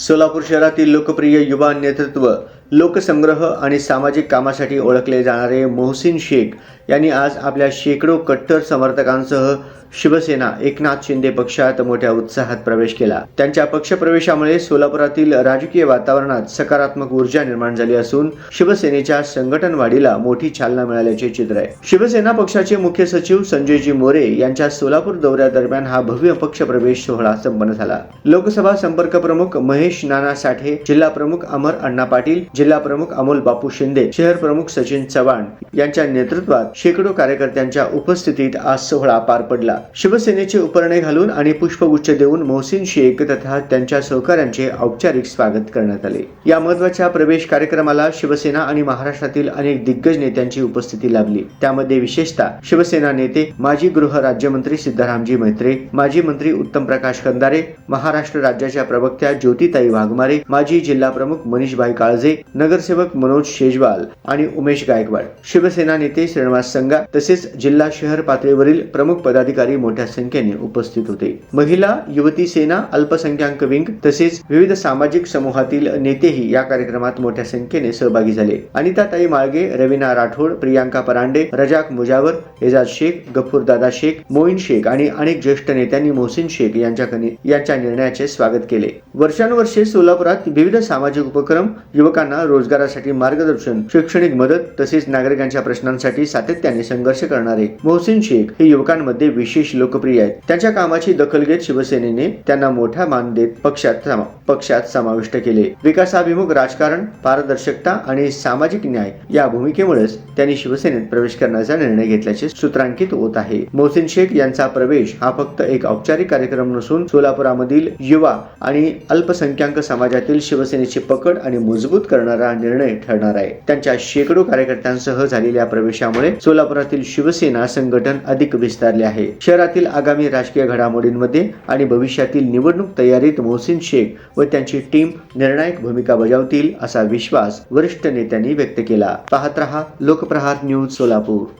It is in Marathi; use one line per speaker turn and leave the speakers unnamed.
सोलापूर शहरातील लोकप्रिय युवा नेतृत्व लोकसंग्रह आणि सामाजिक कामासाठी ओळखले जाणारे मोहसिन शेख यांनी आज आपल्या शेकडो कट्टर समर्थकांसह शिवसेना एकनाथ शिंदे पक्षात मोठ्या उत्साहात प्रवेश केला. त्यांच्या पक्षप्रवेशामुळे सोलापुरातील राजकीय वातावरणात सकारात्मक ऊर्जा निर्माण झाली असून शिवसेनेच्या संघटन वाढीला मोठी चालना मिळाल्याचे चित्र आहे. शिवसेना पक्षाचे मुख्य सचिव संजयजी मोरे यांच्या सोलापूर दौऱ्यादरम्यान हा भव्य पक्ष प्रवेश सोहळा संपन्न झाला. लोकसभा संपर्क प्रमुख महेश नाना साठे जिल्हा प्रमुख अमर अण्णा पाटील जिल्हा प्रमुख अमोल बापू शिंदे शहर प्रमुख सचिन चव्हाण यांच्या नेतृत्वात शेकडो कार्यकर्त्यांच्या उपस्थितीत आज सोहळा पार पडला. शिवसेनेचे उपरणे घालून आणि पुष्पगुच्छ देऊन मोहसिन शेख तथा त्यांच्या सहकाऱ्यांचे औपचारिक स्वागत करण्यात आले. या महत्त्वाच्या प्रवेश कार्यक्रमाला शिवसेना आणि महाराष्ट्रातील अनेक दिग्गज नेत्यांची उपस्थिती लाभली. त्यामध्ये विशेषतः शिवसेना नेते माजी गृह राज्यमंत्री सिद्धरामजी मैत्रे माजी मंत्री उत्तम प्रकाश कंदारे महाराष्ट्र राज्याच्या प्रवक्त्या ज्योतिताई वाघमारे माजी जिल्हा प्रमुख मनीषभाई काळजे नगरसेवक मनोज शेजवाल आणि उमेश गायकवाड. शिवसेना नेते श्रीनिवास संगा तसेच जिल्हा शहर पातळीवरील प्रमुख पदाधिकारी मोठ्या संख्येने उपस्थित होते. महिला युवती सेना अल्पसंख्याक विंग तसेच विविध सामाजिक समूहातील नेतेही या कार्यक्रमात मोठ्या संख्येने सहभागी झाले. अनिताताई माळगे रवीना राठोड प्रियांका परांडे रजाक मुजावर एजाज शेख गफूर दादा शेख मोईन शेख आणि अनेक ज्येष्ठ नेत्यांनी मोहसिन शेख यांच्या यांच्या निर्णयाचे स्वागत केले. वर्षानुवर्षे सोलापुरात विविध सामाजिक उपक्रम युवकांना रोजगारासाठी मार्गदर्शन शैक्षणिक मदत तसेच नागरिकांच्या प्रश्नांसाठी सातत्याने संघर्ष करणारे मोहसिन शेख हे युवकांमध्ये विशेष लोकप्रिय आहेत. त्यांच्या कामाची दखल घेत शिवसेनेने त्यांना मोठा मान देत पक्षात समा- पक्षात समाविष्ट केले. विकासाभिमुख राजकारण पारदर्शकता आणि सामाजिक न्याय या भूमिकेमुळेच त्यांनी शिवसेनेत प्रवेश करण्याचा निर्णय घेतल्याचे सूत्रांकित होत आहे. मोहसिन शेख यांचा प्रवेश हा फक्त एक औपचारिक कार्यक्रम नसून सोलापुरामधील युवा आणि अल्पसंख्याक समाजातील शिवसेनेची पकड आणि मजबूत करणारा निर्णय ठरणार आहे. त्यांच्या शेकडो कार्यकर्त्यांसह झालेल्या प्रवेशामुळे सोलापुरातील शिवसेना संघटन अधिक विस्तारले आहे. शहरातील आगामी राजकीय घडामोडींमध्ये आणि भविष्यातील निवडणूक तयारीत मोहसिन शेख व त्यांची टीम निर्णायक भूमिका बजावतील असा विश्वास वरिष्ठ नेत्यांनी व्यक्त केला. पाहत रहा लोकप्रहार न्यूज सोलापूर.